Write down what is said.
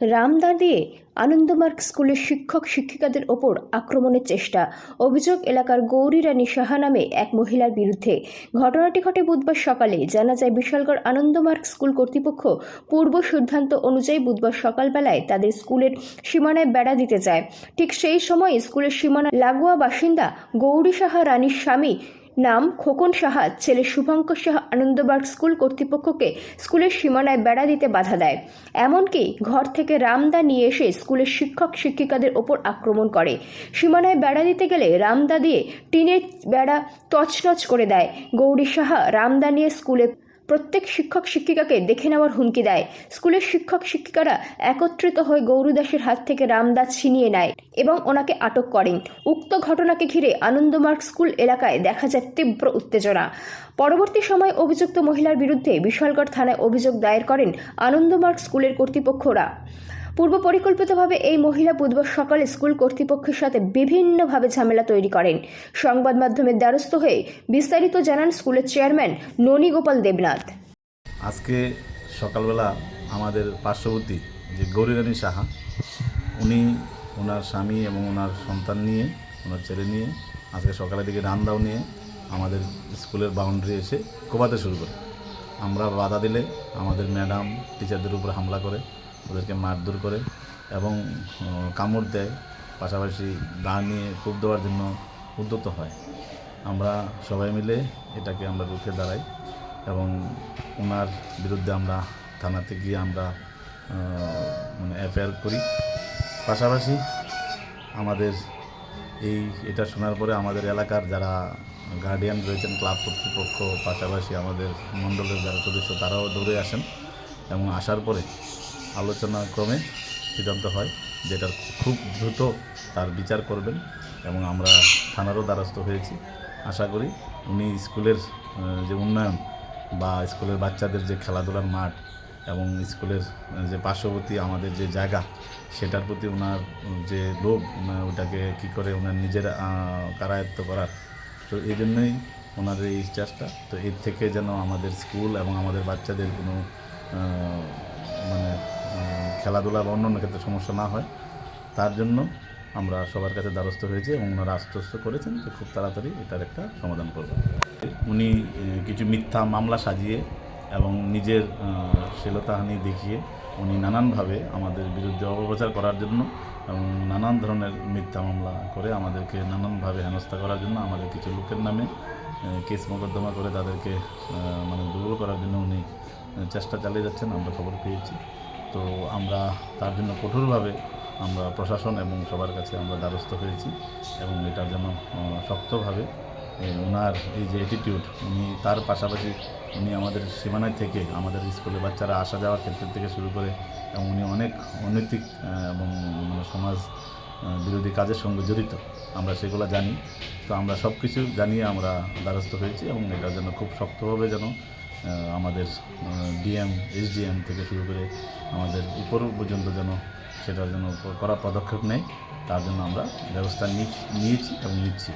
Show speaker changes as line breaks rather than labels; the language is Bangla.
রামদা দিয়ে আনন্দমার্গ স্কুলের শিক্ষক শিক্ষিকাদের ওপর আক্রমণের চেষ্টা। অভিযোগ, এলাকার গৌরী রানী সাহা নামে এক মহিলার বিরুদ্ধে। ঘটনাটি ঘটে বুধবার সকালে। জানা যায়, বিশালগড় আনন্দমার্গ স্কুল কর্তৃপক্ষ পূর্ব সিদ্ধান্ত অনুযায়ী বুধবার সকালবেলায় তাদের স্কুলের সীমানায় বেড়া দিতে যায়। ঠিক সেই সময় স্কুলের সীমানা লাগোয়া বাসিন্দা গৌরী সাহা রানীর স্বামী নাম খোকন সাহা, ছেলে শুভঙ্কর সাহা আনন্দবাগ স্কুল কর্তৃপক্ষকে স্কুলের সীমানায় বেড়া দিতে বাধা দেয়। এমনকি ঘর থেকে রামদা নিয়ে এসে স্কুলের শিক্ষক শিক্ষিকাদের ওপর আক্রমণ করে। সীমানায় বেড়া দিতে গেলে রামদা দিয়ে টিনের বেড়া তছনছ করে দেয়। গৌরী সাহা রামদা নিয়ে স্কুলে প্রত্যেক শিক্ষক শিক্ষিকাকে দেখে নেওয়ার হুমকি দেয়। স্কুলের শিক্ষক শিক্ষিকারা একত্রিত হয়ে গৌরুদাসের হাত থেকে রামদাস ছিনিয়ে নেয় এবং ওনাকে আটক করেন। উক্ত ঘটনাকে ঘিরে আনন্দমার্গ স্কুল এলাকায় দেখা যায় তীব্র উত্তেজনা। পরবর্তী সময় অভিযুক্ত মহিলার বিরুদ্ধে বিশালগড় থানায় অভিযোগ দায়ের করেন আনন্দমার্গ স্কুলের কর্তৃপক্ষরা। পূর্ব পরিকল্পিতভাবে এই মহিলা বুধবার সকালে স্কুল কর্তৃপক্ষের সাথে বিভিন্নভাবে ঝামেলা তৈরি করেন। সংবাদ মাধ্যমের দ্বারস্থ হয়ে বিস্তারিত জানান স্কুলের চেয়ারম্যান ননী গোপাল দেবনাথ।
আজকে সকালবেলা আমাদের পার্শ্ববর্তী যে গৌরীরানী সাহা, উনি ওনার স্বামী এবং ওনার সন্তান নিয়ে, ওনার ছেলে নিয়ে, আজকে সকালের দিকে রান্দাও নিয়ে আমাদের স্কুলের বাউন্ডারি এসে কোপাতে শুরু করে। আমরা বাধা দিলে আমাদের ম্যাডাম টিচারদের উপর হামলা করে, ওদেরকে মারধর করে এবং কামড় দেয়। পাশাপাশি দা নিয়ে কূপ দেওয়ার জন্য উদ্যত হয়। আমরা সবাই মিলে এটাকে আমরা রুখে দাঁড়াই এবং ওনার বিরুদ্ধে আমরা থানাতে গিয়ে আমরা মানে এফআইআর করি। পাশাপাশি আমাদের এই, এটা শোনার পরে আমাদের এলাকার যারা গার্ডিয়ান রয়েছেন ক্লাব কর্তৃপক্ষ, পাশাপাশি আমাদের মণ্ডলের যারা সদস্য, তারাও দৌড়ে আসেন এবং আসার পরে আলোচনা ক্রমে সিদ্ধান্ত হয় যেটার খুব দ্রুত তার বিচার করবেন এবং আমরা থানারও দ্বারস্থ হয়েছি। আশা করি উনি স্কুলের যে উন্নয়ন বা স্কুলের বাচ্চাদের যে খেলাধুলার মাঠ এবং স্কুলের যে পার্শ্ববর্তী আমাদের যে জায়গা, সেটার প্রতি ওনার যে লোভ ওটাকে কী করে ওনার নিজের কারায়ত্ত করার তো এই জন্যই ওনার এই চেষ্টা। তো এর থেকে যেন আমাদের স্কুল এবং আমাদের বাচ্চাদের কোনো মানে খেলাধুলা বা অন্যান্য ক্ষেত্রে সমস্যা না হয়, তার জন্য আমরা সবার কাছে দ্বারস্থ হয়েছি এবং ওনারা আশ্বস্ত করেছেন যে খুব তাড়াতাড়ি এটার একটা সমাধান করবেন উনি কিছু মিথ্যা মামলা সাজিয়ে এবং নিজের শ্লীলতাহানি দেখিয়ে উনি নানানভাবে আমাদের বিরুদ্ধে অপপ্রচার করার জন্য এবং নানান ধরনের মিথ্যা মামলা করে আমাদেরকে নানানভাবে হেনস্থা করার জন্য আমাদের কিছু লোকের নামে কেস মোকদ্দমা করে তাদেরকে মানে দুর্বল করার জন্য উনি চেষ্টা চালিয়ে যাচ্ছেন, আমরা খবর পেয়েছি। তো আমরা তার জন্য কঠোরভাবে আমরা প্রশাসন এবং সবার কাছে আমরা দ্বারস্থ হয়েছি এবং এটার জন্য শক্তভাবে ওনার এই যে অ্যাটিটিউড উনি তার পাশাপাশি উনি আমাদের সীমানায় থেকে আমাদের স্কুলে বাচ্চারা আসা যাওয়ার ক্ষেত্র থেকে শুরু করে এবং উনি অনেক অনৈতিক এবং মানে সমাজ বিরোধী কাজের সঙ্গে জড়িত। আমরা সেগুলো জানি। তো আমরা সব কিছু জানিয়ে আমরা দ্বারস্থ হয়েছি এবং এটার জন্য খুব শক্তভাবে যেন আমাদের ডিএম, এসডিএম থেকে শুরু করে আমাদের উপর পর্যন্ত যেন সেটার জন্য করা পদক্ষেপ নেয়, তার জন্য আমরা ব্যবস্থা নিয়েছি এবং নিচ্ছি।